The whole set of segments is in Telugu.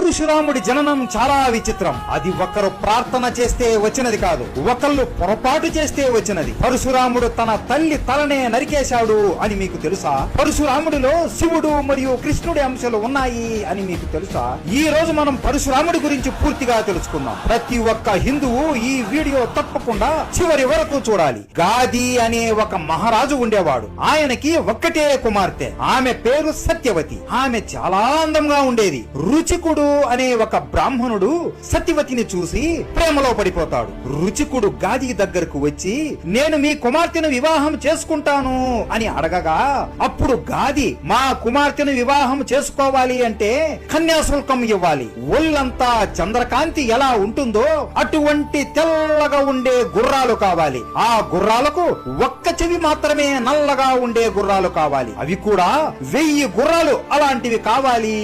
పరశురాముడి జననం చాలా విచిత్రం. అది ఒకరు ప్రార్థన చేస్తే వచ్చినది కాదు ఒకళ్ళు పొరపాటు చేస్తే వచ్చినది. పరశురాముడు తన తల్లి తలనే నరికేశాడు అని మీకు తెలుసా? పరశురాముడిలో శివుడు మరియు కృష్ణుడి అంశాలు ఉన్నాయి అని మీకు తెలుసా? ఈ రోజు మనం పరశురాముడి గురించి పూర్తిగా తెలుసుకుందాం. ప్రతి ఒక్క హిందువు ఈ వీడియో తప్పకుండా చివరి వరకు చూడాలి. గాది అనే ఒక మహారాజు ఉండేవాడు. ఆయనకి ఒక్కటే కుమార్తె. ఆమె పేరు సత్యవతి. ఆమె చాలా అందంగా ఉండేది. రుచికుడు అనే ఒక బ్రాహ్మణుడు సత్యవతిని చూసి ప్రేమలో పడిపోతాడు. రుచికుడు గాది దగ్గరకు వచ్చి నేను మీ కుమార్తెను వివాహం చేసుకుంటాను అని అడగగా అప్పుడు గాది మా కుమార్తెను వివాహం చేసుకోవాలి అంటే కన్యాశుల్కం ఇవ్వాలి. ఒళ్ళంతా చంద్రకాంతి ఎలా ఉంటుందో అటువంటి తెల్లగా ఉండే గుర్రాలు కావాలి. ఆ గుర్రాలకు ఒక్క చెవి మాత్రమే నల్లగా ఉండే గుర్రాలు కావాలి. అవి కూడా వెయ్యి గుర్రాలు అలాంటివి కావాలి.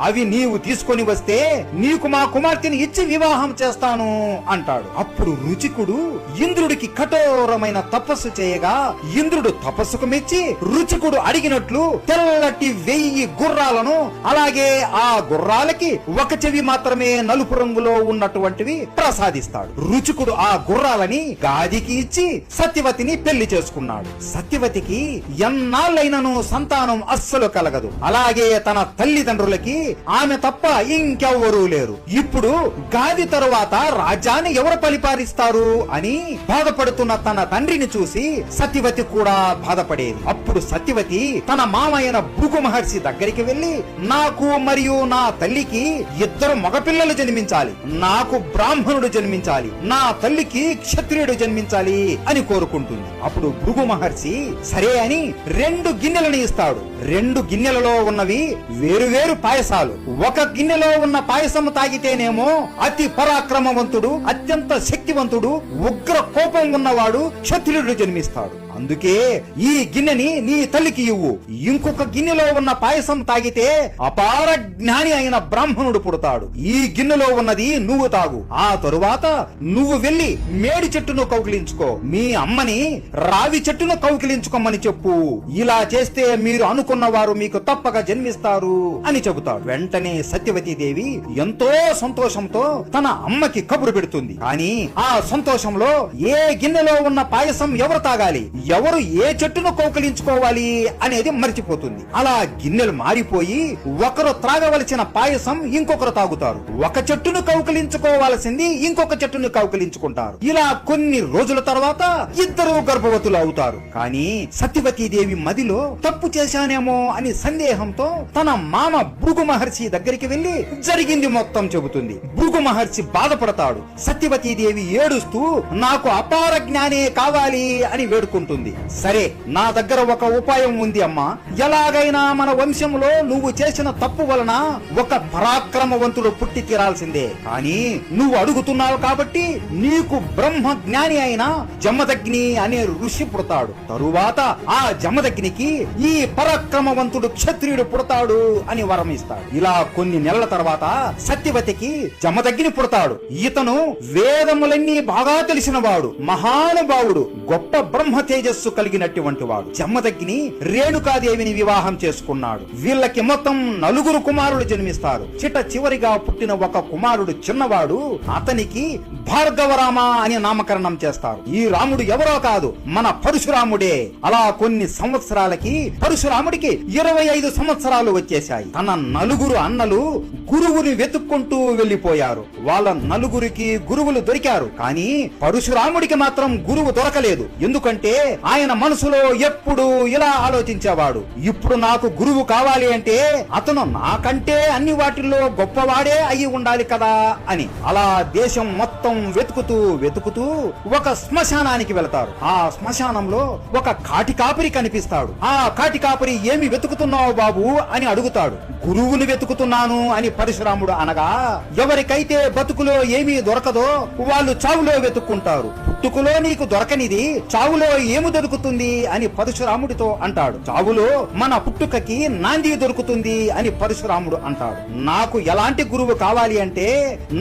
అవి నీవు తీసుకొని వస్తే నీకు మా కుమార్తెని ఇచ్చి వివాహం చేస్తాను అంటాడు. అప్పుడు రుచికుడు ఇంద్రుడికి కఠోరమైన తపస్సు చేయగా ఇంద్రుడు తపస్సుకు మెచ్చి రుచికుడు అడిగినట్లు తెల్లటి వెయ్యి గుర్రాలను అలాగే ఆ గుర్రాలకి ఒక చెవి మాత్రమే నలుపు రంగులో ఉన్నటువంటివి ప్రసాదిస్తాడు. రుచికుడు ఆ గుర్రాలని గాదికి ఇచ్చి సత్యవతిని పెళ్ళి చేసుకున్నాడు. సత్యవతికి ఎన్నాళ్ళైనను సంతానం అస్సలు కలగదు. అలాగే తన తల్లిదండ్రులకి ఆమె తప్ప ఇంకెవ్వరూ లేరు. ఇప్పుడు గాది తరువాత రాజ్యాన్ని ఎవరు పరిపాలిస్తారు అని బాధపడుతున్న తన తండ్రిని చూసి సత్యవతి కూడా బాధపడేది. అప్పుడు సత్యవతి తన మామయ్యన భృగు మహర్షి దగ్గరికి వెళ్ళి నాకు మరియు నా తల్లికి ఇద్దరు మగపిల్లలు జన్మించాలి. నాకు బ్రాహ్మణుడు జన్మించాలి. నా తల్లికి క్షత్రియుడు జన్మించాలి అని కోరుకుంటుంది. అప్పుడు భృగు మహర్షి సరే అని రెండు గిన్నెలను ఇస్తాడు. రెండు గిన్నెలలో ఉన్నవి వేరువేరు పాయసాలు. ఒక గిన్నెలో ఉన్న పాయసం తాగితేనేమో అతి పరాక్రమవంతుడు అత్యంత శక్తివంతుడు ఉగ్ర కోపం ఉన్నవాడు క్షత్రియుడు జన్మిస్తాడు. అందుకే ఈ గిన్నెని నీ తల్లికి ఇవ్వు. ఇంకొక గిన్నెలో ఉన్న పాయసం తాగితే అపార జ్ఞాని అయిన బ్రాహ్మణుడు పుడతాడు. ఈ గిన్నెలో ఉన్నది నువ్వు తాగు. ఆ తరువాత నువ్వు వెళ్ళి మేడి చెట్టును కౌకిలించుకో మీ అమ్మని రావి చెట్టును కౌకిలించుకోమని చెప్పు. ఇలా చేస్తే మీరు అనుకున్న వారు మీకు తప్పక జన్మిస్తారు అని చెబుతాడు. వెంటనే సత్యవతి దేవి ఎంతో సంతోషంతో తన అమ్మకి కబురు పెడుతుంది. కానీ ఆ సంతోషంలో ఏ గిన్నెలో ఉన్న పాయసం ఎవరు తాగాలి? ఎవరు ఏ చెట్టును కౌకలించుకోవాలి అనేది మర్చిపోతుంది. అలా గిన్నెలు మారిపోయి ఒకరు త్రాగవలసిన పాయసం ఇంకొకరు తాగుతారు. ఒక చెట్టును కౌకలించుకోవాల్సింది ఇంకొక చెట్టును కౌకలించుకుంటారు. ఇలా కొన్ని రోజుల తర్వాత ఇద్దరు గర్భవతులు అవుతారు. కానీ సత్యవతీదేవి మదిలో తప్పు చేశానేమో అని సందేహంతో తన మామ భృగు మహర్షి దగ్గరికి వెళ్ళి జరిగింది మొత్తం చెబుతుంది. భృగు మహర్షి బాధపడతాడు. సత్యవతీదేవి ఏడుస్తూ నాకు అపార జ్ఞానే కావాలి అని వేడుకుంటుంది. సరే నా దగ్గర ఒక ఉపాయం ఉంది అమ్మా. ఎలాగైనా మన వంశంలో నువ్వు చేసిన తప్పు వలన ఒక పరాక్రమవంతుడు పుట్టి తీరాల్సిందే. కానీ నువ్వు అడుగుతున్నావు కాబట్టి నీకు బ్రహ్మ జ్ఞాని అయిన జమదగ్ని అనే ఋషి పుడతాడు. తరువాత ఆ జమదగ్నికి ఈ పరాక్రమవంతుడు క్షత్రియుడు పుడతాడు అని వరం ఇస్తాడు. ఇలా కొన్ని నెలల తర్వాత సత్యవతికి జమదగ్ని పుడతాడు. ఇతను వేదములన్నీ బాగా తెలిసినవాడు. మహానుభావుడు. గొప్ప బ్రహ్మ తేజస్సు కలిగినటువంటి వాడు. జమ్మదగ్గిని రేణుకాదేవిని వివాహం చేసుకున్నాడు. వీళ్ళకి మొత్తం నలుగురు కుమారులు జన్మిస్తారు. చిట చివరిగా పుట్టిన ఒక కుమారుడు చిన్నవాడు అతనికి భార్గవరామ అని నామకరణం చేస్తారు. ఈ రాముడు ఎవరో కాదు మన పరశురాముడే. అలా కొన్ని సంవత్సరాలకి పరశురాముడికి ఇరవై ఐదు సంవత్సరాలు వచ్చేశాయి. తన నలుగురు అన్నలు గురువుని వెతుక్కుంటూ వెళ్ళిపోయారు వాళ్ళ నలుగురికి గురువులు దొరికారు. కానీ పరశురాముడికి మాత్రం గురువు దొరకలేదు. ఎందుకంటే ఆయన మనసులో ఎప్పుడు ఇలా ఆలోచించేవాడు. ఇప్పుడు నాకు గురువు కావాలి అంటే అతను నాకంటే అన్ని వాటిల్లో గొప్పవాడే అయి ఉండాలి కదా అని. అలా దేశం మొత్తం వెతుకుతూ వెతుకుతూ ఒక శ్మశానానికి వెళతారు. ఆ శ్మశానంలో ఒక కాటి కాపరి కనిపిస్తాడు. ఆ కాటి కాపరి ఏమి వెతుకుతున్నావు బాబు అని అడుగుతాడు. గురువుని వెతుకుతున్నాను అని పరశురాముడు అనగా ఎవరికైతే బతుకులో ఏమీ దొరకదో వాళ్ళు చావులో వెతుక్కుంటారు. పుట్టుకులో నీకు దొరకనిది చావులో ఏము దొరుకుతుంది అని పరశురాముడితో అంటాడు. చావులో మన పుట్టుకకి నాంది దొరుకుతుంది అని పరశురాముడు అంటాడు. నాకు ఎలాంటి గురువు కావాలి అంటే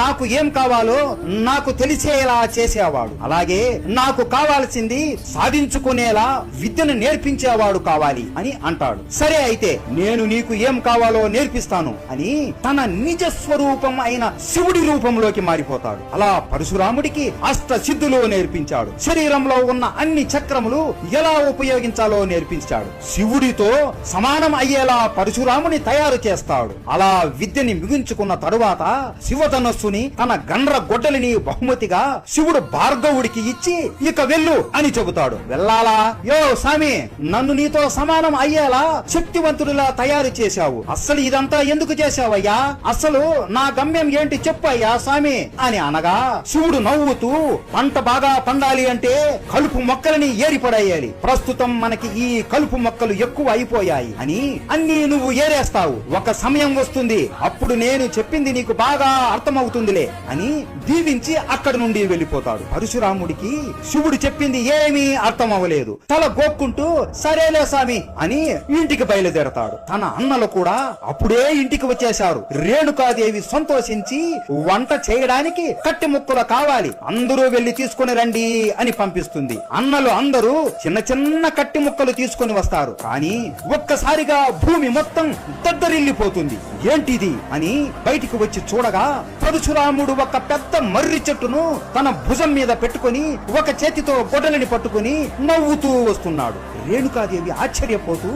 నాకు ఏం కావాలో నాకు తెలిసేలా చేసేవాడు. అలాగే నాకు కావాల్సింది సాధించుకునేలా విద్యను నేర్పించేవాడు కావాలి అని అంటాడు. సరే అయితే నేను నీకు ఏం కావాలో నేర్పిస్తాను అని తన నిజ స్వరూపం అయిన శివుడి రూపంలోకి మారిపోతాడు. అలా పరశురాముడికి అష్ట సిద్ధులు నేర్పించాడు. శరీరంలో ఉన్న అన్ని చక్రములు ఎలా ఉపయోగించాలో నేర్పించాడు. శివుడితో సమానం అయ్యేలా పరశురాముని తయారు చేస్తాడు. అలా విద్యని మిగుంచుకున్న తరువాత శివధనస్సుని తన గండ్ర గొడ్డలిని బహుమతిగా శివుడు భార్గవుడికి ఇచ్చి ఇక వెళ్ళు అని చెబుతాడు. వెళ్ళాలా? యో స్వామి నన్ను నీతో సమానం అయ్యేలా శక్తివంతుడిలా తయారు చేశావు. అస్సలు ఇదంతా ఎందుకు చేశావయ్యా? అసలు నా గమ్యం ఏంటి చెప్పు అయ్యా స్వామి అని అనగా శివుడు నవ్వుతూ పంట బాగా పండాలి అంటే కలుపు మొక్కలని ఏరి పడేయాలి. ప్రస్తుతం మనకి ఈ కలుపు మొక్కలు ఎక్కువ అయిపోయాయి. అని అన్ని నువ్వు ఏరేస్తావు. ఒక సమయం వస్తుంది. అప్పుడు నేను చెప్పింది నీకు బాగా అర్థమవుతుందిలే అని దీవించి అక్కడి నుండి వెళ్ళిపోతాడు. పరశురాముడికి శివుడు చెప్పింది ఏమీ అర్థం అవ్వలేదు తల గోక్కుంటూ సరేలే స్వామి అని ఇంటికి బయలుదేరతాడు. తన అన్నలు కూడా అప్పుడే ఇంటికి వచ్చేశారు. రేణుకాదేవి సంతోషించి వంట చేయడానికి కట్టి ముక్కలు కావాలి. అందరూ వెళ్ళి తీసుకుని రండి అని పంపిస్తుంది. అన్నలు అందరూ చిన్న చిన్న కట్టి ముక్కలు తీసుకొని వస్తారు. కానీ ఒక్కసారిగా భూమి మొత్తం దద్దరిల్లిపోతుంది. ఏంటిది అని బయటికి వచ్చి చూడగా పరశురాముడు ఒక పెద్ద మర్రి చెట్టును తన భుజం మీద పెట్టుకొని ఒక చేతితో గొడ్డలిని పట్టుకొని నవ్వుతూ వస్తున్నాడు. రేణుకాదేవి ఆశ్చర్యపోతూ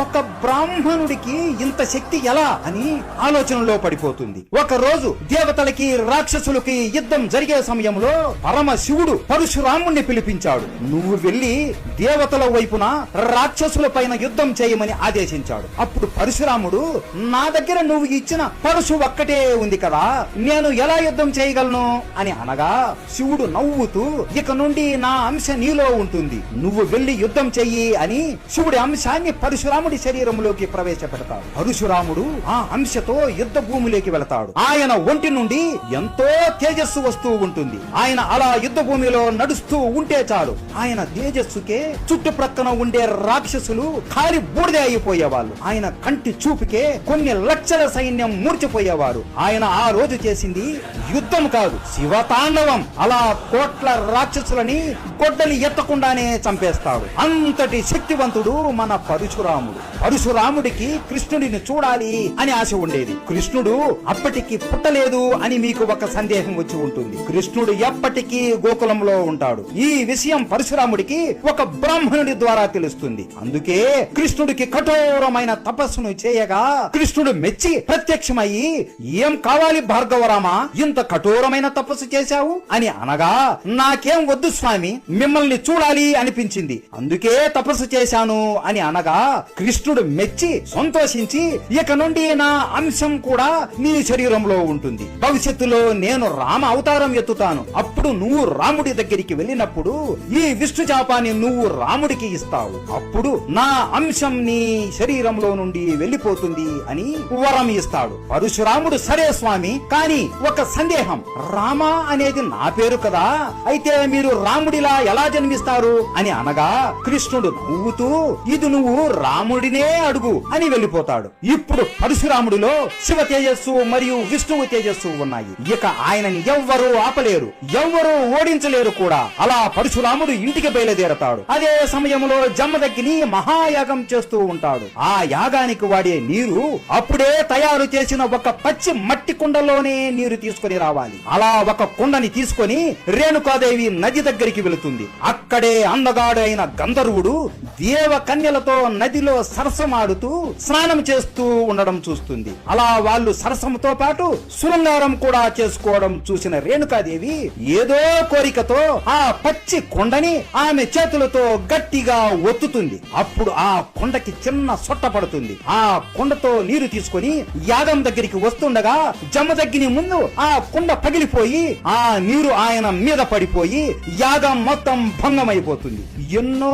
ఒక బ్రాహ్మణుడికి ఇంత శక్తి ఎలా? అని ఆలోచనలో పడిపోతుంది. ఒక రోజు దేవతలకి రాక్షసులకి యుద్ధం జరిగే సమయంలో పరమ శివుడు పరశురాముణ్ణి పిలిపించాడు. నువ్వు వెళ్ళి దేవతల వైపున రాక్షసుల పైన యుద్ధం చేయమని ఆదేశించాడు. అప్పుడు పరశురాముడు నా దగ్గర నువ్వు ఇచ్చిన పరశు ఒక్కటే ఉంది కదా నేను ఎలా యుద్ధం చేయగలను? అని అనగా శివుడు నవ్వుతూ ఇక నుండి నా అంశ నీలో ఉంటుంది. నువ్వు వెళ్ళి యుద్ధం చెయ్యి అని శివుడి అంశాన్ని పరశురాముడి శరీరంలోకి ప్రవేశపెడతాడు. పరశురాముడు ఆ అంశతో యుద్ధ భూమిలోకి వెళతాడు. ఆయన ఒంటి నుండి ఎంతో తేజస్సు వస్తూ ఉంటుంది. ఆయన అలా యుద్ధ భూమిలో నడుస్తూ ఉంటే చాలు. ఆయన తేజస్సుకే చుట్టుప్రక్కన ఉండే రాక్షసులు కాలి బూడిద అయిపోయేవాళ్ళు. ఆయన కంటి చూపుకే కొన్ని లక్షల సైన్యం మూర్చిపోయేవారు. ఆయన ఆ రోజు చేసింది యుద్ధం కాదు శివతాండవం. అలా కోట్ల రాక్షసులని గొడ్డలి ఎత్తకుండానే చంపేస్తాడు. అంతటి శక్తివంతుడు మన పరశురాముడు. పరశురాముడికి కృష్ణుడిని చూడాలి అని ఆశ ఉండేది. కృష్ణుడు అప్పటికి పుట్టలేదు అని మీకు ఒక సందేహం వచ్చి ఉంటుంది. కృష్ణుడు ఎప్పటికీ గోకులంలో ఉంటాడు. ఈ విషయం పరశురాముడికి ఒక బ్రాహ్మణుడి ద్వారా తెలుస్తుంది. అందుకే కృష్ణుడికి కఠోరమైన తపస్సును చేయగా కృష్ణుడు మెచ్చి ప్రత్యక్షమయ్యి ఏం కావాలి భార్గవరామా? ఇంత కఠోరమైన తపస్సు చేశావు? అని అనగా నాకేం వద్దు స్వామి మిమ్మల్ని చూడాలి అనిపించింది. అందుకే తపస్సు చేశాను అని అనగా కృష్ణుడు మెచ్చి సంతోషించి ఇక నుండి నా అంశం కూడా నీ శరీరంలో ఉంటుంది. భవిష్యత్తులో నేను రామ అవతారం ఎత్తుతాను. అప్పుడు నువ్వు రాముడి దగ్గరికి వెళ్ళినప్పుడు ఈ విష్ణు చాపాన్ని నువ్వు రాముడికి ఇస్తావు. అప్పుడు నా అంశం నీ శరీరంలో నుండి వెళ్ళిపోతుంది అని వరం ఇస్తాడు. పరశురాముడు సరే స్వామి కానీ ఒక సందేహం. రామ అనేది నా పేరు కదా అయితే మీరు రాముడిలా ఎలా జన్మిస్తారు? అని అనగా కృష్ణుడు ఊగుతూ ఇది నువ్వు రాముడినే అడుగు అని వెళ్ళిపోతాడు. ఇప్పుడు పరశురాముడిలో శివ తేజస్సు మరియు విష్ణువు తేజస్సు ఉన్నాయి. ఇక ఆయనని ఎవ్వరూ ఆపలేరు. ఎవ్వరూ ఓడించలేరు కూడా. అలా పరశురాముడు ఇంటికి బయలుదేరతాడు. అదే సమయంలో జమ్మదగ్గిని మహాయాగం చేస్తూ ఉంటాడు. ఆ యాగానికి వాడే నీరు అప్పుడే తయారు చేసిన ఒక పచ్చి మట్టి కుండలోనే నీరు తీసుకొని రావాలి. అలా ఒక కుండని తీసుకొని రేణుకాదేవి నది దగ్గరికి వెళుతుంది. అక్కడే అందగాడు అయిన గంధర్వుడు దేవ కన్యలతో నదిలో సరసమాడుతూ స్నానం చేస్తూ ఉండడం చూస్తుంది. అలా వాళ్ళు సరసముతో పాటు శృంగారం కూడా చేసుకోవడం చూసిన రేణుకాదేవి ఏదో కోరికతో ఆ పచ్చి కొండని ఆమె చేతులతో గట్టిగా ఒత్తుతుంది. అప్పుడు ఆ కొండకి చిన్న సొట్ట పడుతుంది. ఆ కొండతో నీరు తీసుకొని యాగం దగ్గరికి వస్తుండగా జమ్మదగ్గిని ముందు ఆ కుండ పగిలిపోయి ఆ నీరు ఆయన మీద పడిపోయి యాగం మొత్తం భంగమైపోతుంది. ఎన్నో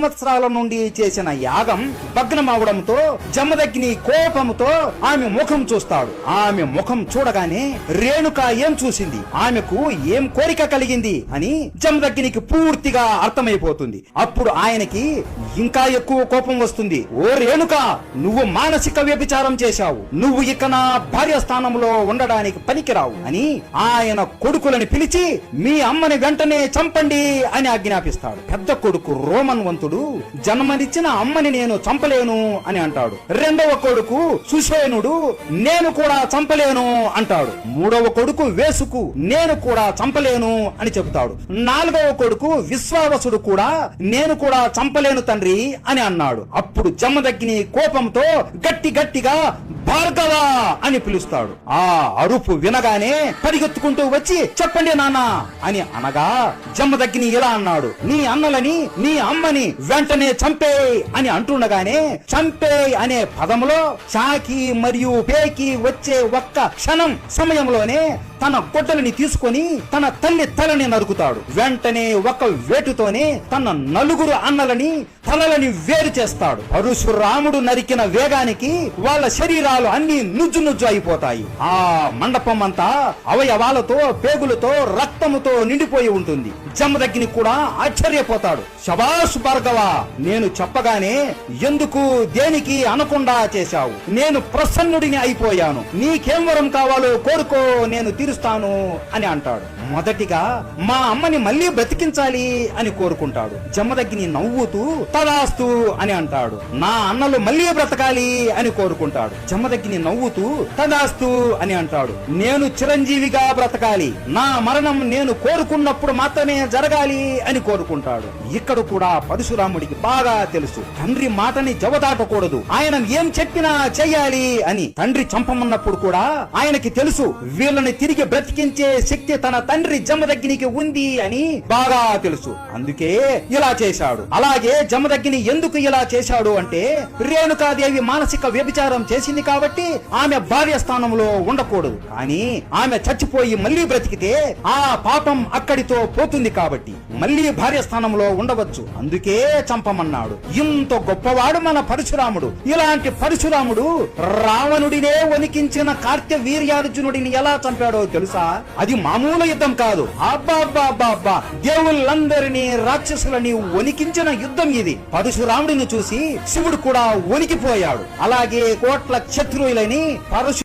సంవత్సరాల నుండి చేసిన యాగం భగ్నమవడంతో జమదగ్ని కోపంతో ఆమె ముఖం చూస్తాడు. ఆమె ముఖం చూడగానే రేణుక ఏం చూసింది? ఆమెకు ఏం కోరిక కలిగింది? అని జమదగ్నికి పూర్తిగా అర్థమైపోతుంది. అప్పుడు ఆయనకి ఇంకా ఎక్కువ కోపం వస్తుంది. ఓ రేణుక నువ్వు మానసిక వ్యభిచారం చేశావు. నువ్వు ఇక నా భార్య స్థానంలో ఉండడానికి పనికిరావు అని ఆయన కొడుకులని పిలిచి మీ అమ్మని వెంటనే చంపండి అని ఆజ్ఞాపిస్తాడు. పెద్ద కొడుకు రోమన్ వంతుడు జన్మనిచ్చిన అమ్మని నేను చంపలేను అని అంటాడు. రెండవ కొడుకు సుషేనుడు నేను కూడా చంపలేను అంటాడు. మూడవ కొడుకు వేసుకు నేను కూడా చంపలేను అని చెబుతాడు. నాలుగవ కొడుకు విశ్వావసుడు కూడా నేను కూడా చంపలేను తండ్రి అని అన్నాడు. అప్పుడు జమ్మదగ్ని కోపంతో గట్టి గట్టిగా భార్గవ అని పిలుస్తాడు. ఆ అరుపు వినగానే పరిగెత్తుకుంటూ వచ్చి చెప్పండి నాన్న అని అనగా జమ్మదగ్ని ఇలా అన్నాడు. నీ అన్నలని నీ అమ్మని వెంటనే చంపే అని అంటుండగానే చంపే అనే పదములో చాకి మరియు పేకి వచ్చే ఒక్క క్షణం సమయంలోనే తన గొడ్డలిని తీసుకొని తన తల్లి తలని నరుకుతాడు. వెంటనే ఒక వేటుతోనే తన నలుగురు అన్నలని తలలని వేరు చేస్తాడు. పరశురాముడు నరికిన వేగానికి వాళ్ళ శరీరాలు అన్ని నుజ్జు నుజ్జు అయిపోతాయి. ఆ మండపం అంతా అవయవాలతో పేగులతో రక్తముతో నిండిపోయి ఉంటుంది. జమదగ్ని కూడా ఆశ్చర్యపోతాడు. శబాష్ భార్గవ నేను చెప్పగానే ఎందుకు దేనికి అనకుండా చేశావు? నేను ప్రసన్నుడిని అయిపోయాను. నీకేం వరం కావాలో కోరుకో నేను తీరుస్తాను అని అంటాడు. మొదటిగా మా అమ్మని మళ్ళీ బ్రతికించాలి అని కోరుకుంటాడు. జమదగ్ని నవ్వుతూ తదాస్తు అని అంటాడు. నా అన్నలు మళ్ళీ బ్రతకాలి అని కోరుకుంటాడు. జమదగ్ని నవ్వుతూ తదాస్తు అని అంటాడు. నేను చిరంజీవిగా బ్రతకాలి. నా మరణం నేను కోరుకున్నప్పుడు మాత్రమే జరగాలి అని కోరుకుంటాడు. ఇక్కడ కూడా పరశురాముడికి బాగా తెలుసు. తండ్రి మాటని జవదాటకూడదు. ఆయన ఏం చెప్పినా చెయ్యాలి అని. తండ్రి చంపమన్నప్పుడు కూడా ఆయనకి తెలుసు. వీళ్ళని తిరిగి బ్రతికించే శక్తి తన తండ్రి జమదగ్నికి ఉంది అని బాగా తెలుసు. అందుకే ఇలా చేశాడు. అలాగే జమదగ్ని ఎందుకు ఇలా చేశాడు అంటే రేణుకాదేవి మానసిక వ్యభిచారం చేసింది కాబట్టి ఆమె భార్య స్థానంలో ఉండకూడదు. కానీ ఆమె చచ్చిపోయి మళ్ళీ బ్రతికితే ఆ పాపం అక్కడితో పోతుంది కాబట్టి మళ్ళీ భార్య స్థానంలో ఉండవచ్చు. అందుకే చంపమన్నాడు. ఇంత గొప్పవాడు మన పరశురాముడు. ఇలాంటి పరశురాముడు రావణుడినే వణికించిన కార్త్య వీర్యార్జునుడిని ఎలా చంపాడో తెలుసా? అది మామూలు యుద్ధం కాదు. అబ్బా దేవుళ్ళందరినీ రాక్షసులని వణికించిన యుద్ధం ఇది. పరశురాముడిని చూసి శివుడు కూడా వణికిపోయాడు. అలాగే కోట్ల క్షత్రువులని పరశు